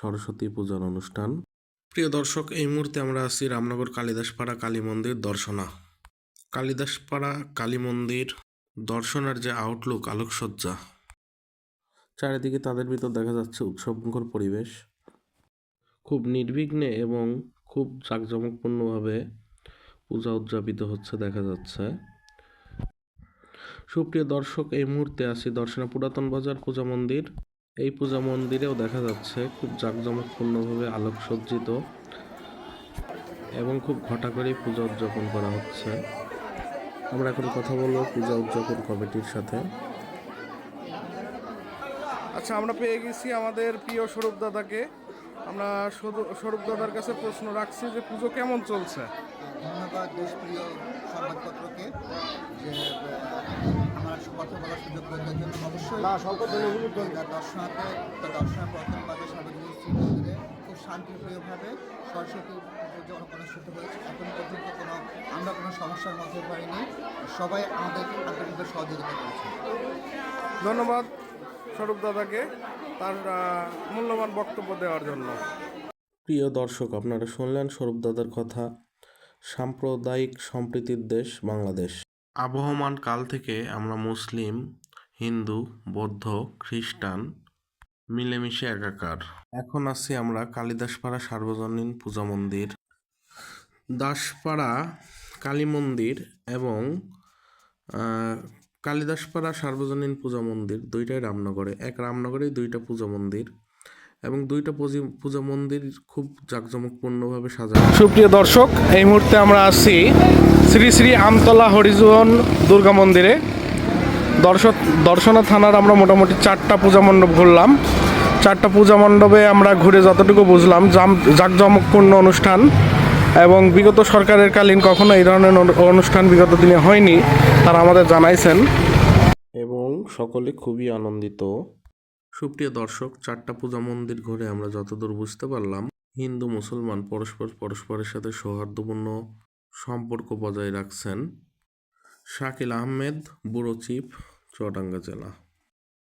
সরস্বতী পূজার অনুষ্ঠান। প্রিয় দর্শক এই মুহূর্তে আমরা আছি রামনগর কালিদাসপাড়া কালী মন্দির দর্শনা। কালিদাসপাড়া কালী মন্দির দর্শনার যে আউটলুক আলোকসজ্জা। চারিদিকে তাদের ভিতর দেখা যাচ্ছে উৎসবমুখর পরিবেশ। খুব নির্বিঘ্নে এবং খুব জাঁকজমকপূর্ণভাবে পূজা উদযাপিত হচ্ছে দেখা যাচ্ছে। সুপ্রিয় দর্শক এই মুহূর্তে আছি দর্শনা পুরাতন বাজার পূজা মন্দির। এই পূজা মন্দিরেও দেখা যাচ্ছে খুব জাঁকজমকপূর্ণভাবে আলোকসজ্জিত এবং খুব ঘটা করেই পূজা উদযাপন করা হচ্ছে। আমরা এখন কথা বলব পূজা উদযাপন কমিটির সাথে। আচ্ছা আমরা পেয়ে গেছি আমাদের প্রিয় স্বরূপ দাদাকে। আমরা স্বরূপ দাদার কাছে প্রশ্ন রাখছি যে পুজো কেমন চলছে? ধন্যবাদ দেশপ্রিয় সংবাদপত্রকে যে আমার কথা বলার সুযোগ করে দেওয়ার জন্য অবশ্যই দর্শনাতে দর্শনা প্রথম পাবে সার্বজনীন শ্রী খুব শান্তিপ্রিয়ভাবে সরস্বতী পুজো অনুষ্ঠিত হয়েছে এখন পর্যন্ত কোনো আমরা কোনো সমস্যার মধ্যে পাইনি সবাই আমাদের আন্তরিকভাবে সহযোগিতা করেছে। ধন্যবাদ স্বরূপ দাদাকে তার মূল্যবান বক্তব্য দেওয়ার জন্য। প্রিয় দর্শক আপনারা শুনলেন স্বরূপ দাদার কথা সাম্প্রদায়িক সম্প্রীতির দেশ বাংলাদেশ। আবহমান কাল থেকে আমরা মুসলিম, হিন্দু, বৌদ্ধ, খ্রিস্টান মিলেমিশে একাকার। এখন আছি আমরা কালিদাসপাড়া সার্বজনীন পূজা মন্দির, দাসপাড়া কালী মন্দির এবং কালিদাসপাড়া সার্বজনীন পূজা মন্দির দুইটাই রামনগরে। এক রামনগরেই দুইটা পূজা মন্দির। এবং দুইটা পুজি- পূজা মন্দির খুব জাঁকজমকপূর্ণভাবে সাজানো। সুপ্রিয় দর্শক এই মুহূর্তে আমরা আছি শ্রী শ্রী আমতলা হরিজন দুর্গা মন্দিরে। দর্শক দর্শনা থানার আমরা মোটামুটি চারটা পূজা মণ্ডপ ঘুরলাম। চারটা পূজা মণ্ডপে আমরা ঘুরে যতটুকু বুঝলাম জাম- জাঁকজমকপূর্ণ অনুষ্ঠান এবং বিগত সরকারের কালীন কখনো এই ধরনের অনুষ্ঠান বিগত দিনে হয়নি তারা আমাদের জানাইছেন। এবং সকলে খুবই আনন্দিত। সুপ্রিয় দর্শক, চারটা পূজা মন্দির ঘুরে আমরা যতদূর বুঝতে পারলাম, হিন্দু, মুসলমান পরস্পর পরস্পরের সাথে সৌহার্দ্যপূর্ণ সম্পর্ক বজায় রাখছেন শাকিল আহমেদ বুড়ো চিফ, চুয়াডাঙ্গা জেলা।